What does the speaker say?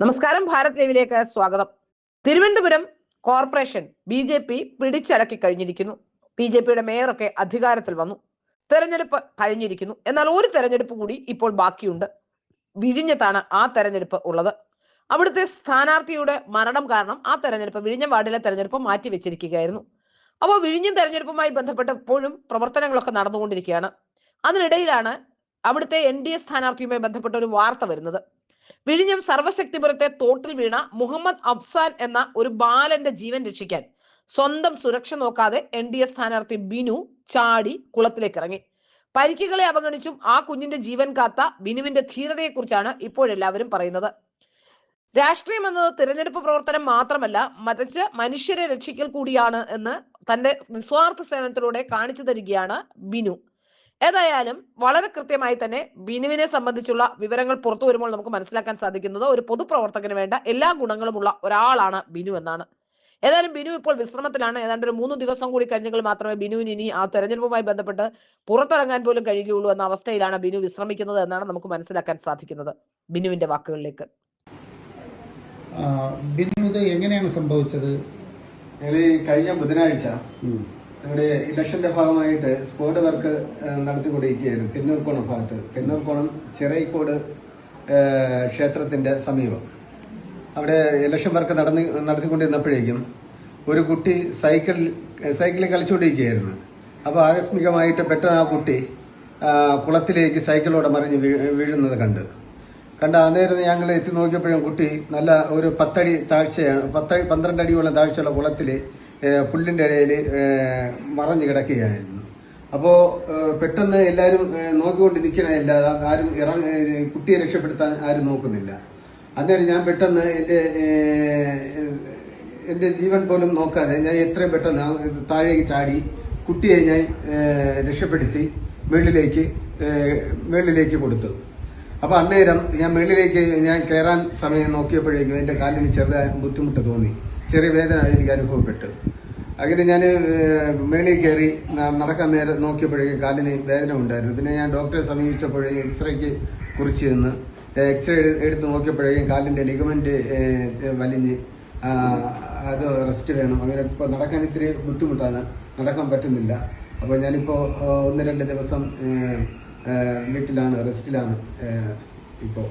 നമസ്കാരം ഭാരത് ലൈവിലേക്ക് സ്വാഗതം. Thiruvananthapuram corporation B J P പിടിച്ചടക്കി കഴിഞ്ഞിരിക്കുന്നു. ബി ജെ പിയുടെ മേയറൊക്കെ അധികാരത്തിൽ വന്നു. തെരഞ്ഞെടുപ്പ് കഴിഞ്ഞിരിക്കുന്നു. എന്നാൽ ഒരു തെരഞ്ഞെടുപ്പ് കൂടി ഇപ്പോൾ ബാക്കിയുണ്ട്. വിഴിഞ്ഞത്താണ് ആ തെരഞ്ഞെടുപ്പ് ഉള്ളത്. അവിടുത്തെ സ്ഥാനാർത്ഥിയുടെ മരണം കാരണം ആ തെരഞ്ഞെടുപ്പ് വിഴിഞ്ഞം വാർഡിലെ തെരഞ്ഞെടുപ്പ് മാറ്റി വെച്ചിരിക്കുകയായിരുന്നു. അപ്പോൾ വിഴിഞ്ഞം തെരഞ്ഞെടുപ്പുമായി ബന്ധപ്പെട്ട് ഇപ്പോഴും പ്രവർത്തനങ്ങളൊക്കെ നടന്നുകൊണ്ടിരിക്കുകയാണ്. അതിനിടയിലാണ് അവിടുത്തെ എൻ ഡി എ സ്ഥാനാർത്ഥിയുമായി ബന്ധപ്പെട്ട ഒരു വാർത്ത വരുന്നത്. വിഴിഞ്ഞം സർവശക്തിപുരത്തെ തോട്ടിൽ വീണ മുഹമ്മദ് അഫ്സാൻ എന്ന ഒരു ബാലന്റെ ജീവൻ രക്ഷിക്കാൻ സ്വന്തം സുരക്ഷ നോക്കാതെ എൻ ഡി എ സ്ഥാനാർത്ഥി ബിനു ചാടി കുളത്തിലേക്ക് ഇറങ്ങി പരിക്കുകളെ അവഗണിച്ചും ആ കുഞ്ഞിന്റെ ജീവൻ കാത്ത ബിനുവിന്റെ ധീരതയെക്കുറിച്ചാണ് ഇപ്പോഴെല്ലാവരും പറയുന്നത്. രാഷ്ട്രീയം എന്നത് തിരഞ്ഞെടുപ്പ് പ്രവർത്തനം മാത്രമല്ല മറിച്ച് മനുഷ്യരെ രക്ഷിക്കൽ കൂടിയാണ് എന്ന് തന്റെ നിസ്വാർത്ഥ സേവനത്തിലൂടെ കാണിച്ചു തരികയാണ് ബിനു. ഏതായാലും വളരെ കൃത്യമായി തന്നെ ബിനുവിനെ സംബന്ധിച്ചുള്ള വിവരങ്ങൾ പുറത്തു വരുമ്പോൾ നമുക്ക് മനസ്സിലാക്കാൻ സാധിക്കുന്നത് ഒരു പൊതുപ്രവർത്തകന് വേണ്ട എല്ലാ ഗുണങ്ങളുമുള്ള ഒരാളാണ് ബിനു എന്നാണ്. ഏതായാലും ബിനു ഇപ്പോൾ വിശ്രമത്തിലാണ്. ഏതാണ്ട് ഒരു മൂന്ന് ദിവസം കൂടി കഴിഞ്ഞെങ്കിൽ മാത്രമേ ബിനുവിന് ഇനി ആ തെരഞ്ഞെടുപ്പുമായി ബന്ധപ്പെട്ട് പുറത്തിറങ്ങാൻ പോലും കഴിയുകയുള്ളൂ എന്ന അവസ്ഥയിലാണ് ബിനു വിശ്രമിക്കുന്നത് എന്നാണ് നമുക്ക് മനസ്സിലാക്കാൻ സാധിക്കുന്നത് ബിനുവിന്റെ വാക്കുകളിലേക്ക്. ബിനു ഇത് എങ്ങനെയാണ് സംഭവിച്ചത്? കഴിഞ്ഞ ബുധനാഴ്ച നമ്മുടെ ഇലക്ഷന്റെ ഭാഗമായിട്ട് സ്ക്വാഡ് വർക്ക് നടത്തിക്കൊണ്ടിരിക്കുകയായിരുന്നു. തെന്നൂർക്കോണം ഭാഗത്ത്. തെന്നൂർക്കോണം ചിറയിക്കോട് ക്ഷേത്രത്തിന്റെ സമീപം. അവിടെ ഇലക്ഷൻ വർക്ക് നടന്ന് നടത്തിക്കൊണ്ടിരുന്നപ്പോഴേക്കും ഒരു കുട്ടി സൈക്കിൾ സൈക്കിളിൽ കളിച്ചുകൊണ്ടിരിക്കുകയായിരുന്നു. അപ്പോൾ ആകസ്മികമായിട്ട് പെട്ടെന്ന് ആ കുട്ടി കുളത്തിലേക്ക് സൈക്കിളോടെ മറിഞ്ഞ് വീഴുന്നത് കണ്ട്. കണ്ട അന്നേരം ഞങ്ങൾ എത്തി നോക്കിയപ്പോഴും കുട്ടി നല്ല ഒരു പത്തടി താഴ്ചയാണ് പത്തടി പന്ത്രണ്ട് അടിയോളം താഴ്ചയുള്ള കുളത്തിൽ പുല്ലിന്റെ ഇടയിൽ മറഞ്ഞു കിടക്കുകയായിരുന്നു. അപ്പോൾ പെട്ടെന്ന് എല്ലാവരും ഏഹ്, നോക്കിക്കൊണ്ട് നിൽക്കണമില്ല ആരും ഇറങ്ങ കുട്ടിയെ രക്ഷപ്പെടുത്താൻ ആരും നോക്കുന്നില്ല. അന്നേരം ഞാൻ പെട്ടെന്ന് എന്റെ എന്റെ ജീവൻ പോലും നോക്കാതെ ഞാൻ എത്രയും പെട്ടെന്ന് താഴേക്ക് ചാടി കുട്ടിയെ ഞാൻ രക്ഷപ്പെടുത്തി മേളിലേക്ക് മേളിലേക്ക് കൊടുത്തു. അപ്പോൾ അന്നേരം ഞാൻ മേളിലേക്ക് ഞാൻ കയറാൻ സമയം നോക്കിയപ്പോഴേക്കും എന്റെ കാലിന് ചെറുതായ ബുദ്ധിമുട്ട് തോന്നി. ചെറിയ വേദന എനിക്ക് അനുഭവപ്പെട്ടു. അങ്ങനെ ഞാൻ മേളിൽ കയറി നടക്കാൻ നേരം നോക്കിയപ്പോഴേക്കും കാലിന് വേദന ഉണ്ടായിരുന്നു. പിന്നെ ഞാൻ ഡോക്ടറെ സമീപിച്ചപ്പോഴേക്കും എക്സ്റേക്ക് കുറിച്ച് നിന്ന് എക്സ്റേ എടുത്ത് നോക്കിയപ്പോഴേക്കും കാലിന്റെ ലിഗമെന്റ് വലിഞ്ഞ് അത് റെസ്റ്റ് വേണം. അങ്ങനെ ഇപ്പോൾ നടക്കാൻ ഇത്തിരി ബുദ്ധിമുട്ടാണ്. നടക്കാൻ പറ്റുന്നില്ല. അപ്പോൾ ഞാനിപ്പോൾ ഒന്ന് രണ്ട് ദിവസം വീട്ടിലാണ് റെസ്റ്റിലാണ് ഇപ്പോൾ